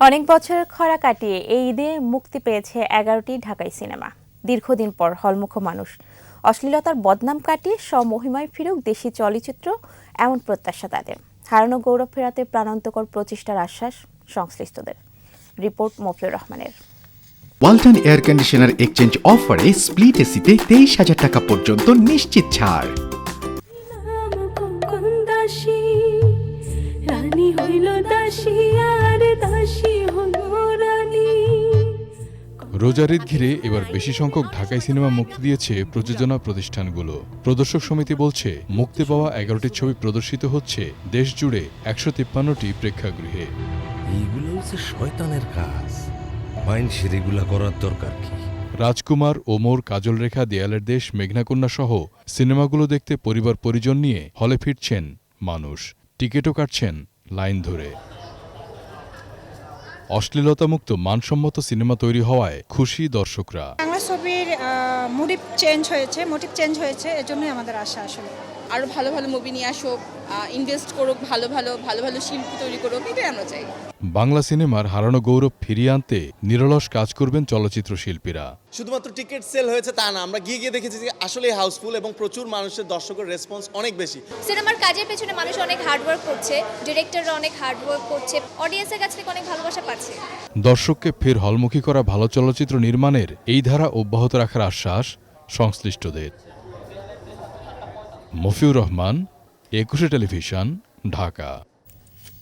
অনেক বছর খরা কাটিয়ে এই ঈদে মুক্তি পেয়েছে এগারোটি ঢাকাই সিনেমা। দীর্ঘদিন পর হলমুখ মানুষ। অশ্লীলতার বদনাম কাটিয়ে স্বমহিমায় ফিরুক দেশি চলচ্চিত্র এমন প্রত্যাশা তাদের। হারানো গৌরব ফেরাতে প্রাণান্তকর প্রচেষ্টার আশ্বাস সংশ্লিষ্টদের। রিপোর্ট মফিউর রহমানের। ওয়ালটন এয়ার কন্ডিশনার এক্সচেঞ্জ অফারে স্প্লিট এসিতে তেইশ হাজার টাকা পর্যন্ত নিশ্চিত ছাড়। রানী হইল দাসী রোজার ঈদ ঘিরে এবার বেশি সংখ্যক ঢাকাই সিনেমা মুক্তি দিয়েছে প্রযোজনা প্রতিষ্ঠানগুলো। প্রদর্শক সমিতি বলছে মুক্তি পাওয়া এগারোটি ছবি প্রদর্শিত হচ্ছে দেশ জুড়ে একশো তিপ্পান্নটি প্রেক্ষাগৃহে। এইগুলো হচ্ছে শয়তানের কাজ। মাইন্ডসের এগুলা করার দরকার কি? রাজকুমার ওমর কাজল রেখা দেয়ালের দেশ মেঘনাকন্যা সহ সিনেমাগুলো দেখতে পরিবার পরিজন নিয়ে হলে ফিরছেন মানুষ। টিকিটও কাটছেন লাইন ধরে। অশ্লীলতামুক্ত, মানসম্মত সিনেমা তৈরি হওয়ায় খুশি দর্শকরা। বাংলা ছবির মোটিভ চেঞ্জ হয়েছে মোটিভ চেঞ্জ হয়েছে, এজন্যই আমাদের আশা আসলে। আরও ভালো ভালো মুভি নিয়ে আসুক ইনভেস্ট করুক ভালো ভালো ভালো ভালো শিল্পী তৈরি করুক এটাই আমরা চাই। বাংলা সিনেমার হারানো গৌরব ফিরিয়ে আনতে নিরলস কাজ করবেন চলচ্চিত্র শিল্পীরা। শুধুমাত্র টিকিট সেল হয়েছে তা না আমরা গিয়ে গিয়ে দেখেছি যে আসলে হাউসফুল এবং প্রচুর মানুষের দর্শকের রেসপন্স অনেক বেশি। সিনেমার কাজের পেছনে মানুষ অনেক হার্ডওয়ার্ক করছে ডিরেক্টররা অনেক হার্ডওয়ার্ক করছে অডিয়েন্সের কাছ থেকে অনেক ভালোবাসা পাচ্ছে। দর্শককে ফের হলমুখী করা ভালো চলচ্চিত্র নির্মাণের এই ধারা অব্যাহত রাখার আশ্বাস সংশ্লিষ্টদের। মফিউর রহমান একুশে টেলিভিশন ঢাকা।